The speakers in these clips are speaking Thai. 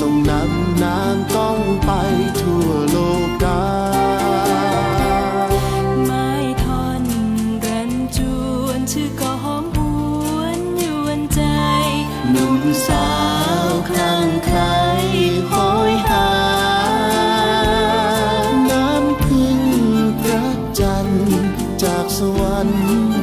ทรงนำน้ำต้องไปทั่วโลกกาไม้ท่อนรันจวนชื่อกหอมหวนยวนใจ หนุ่สาวคลั่งไคล้หยหา น้ำพึ่งพระจันทร์จากสวรรค์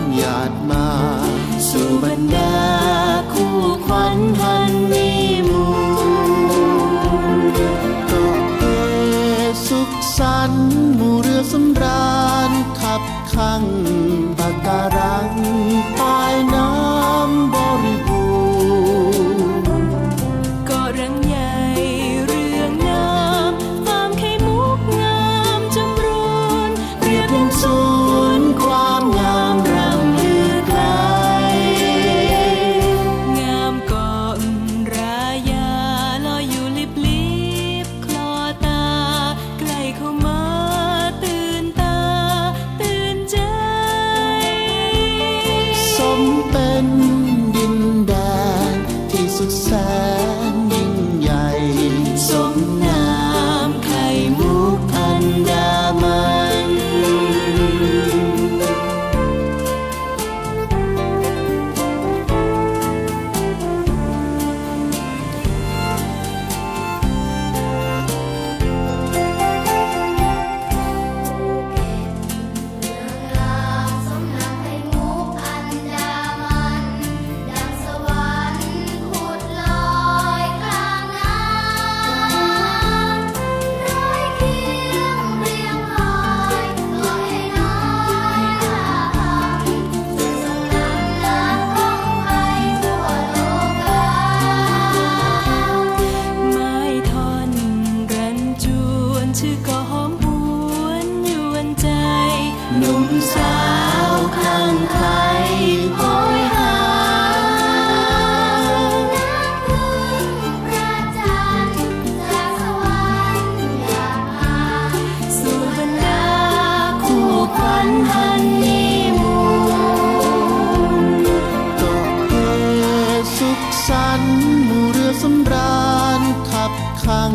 sống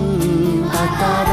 น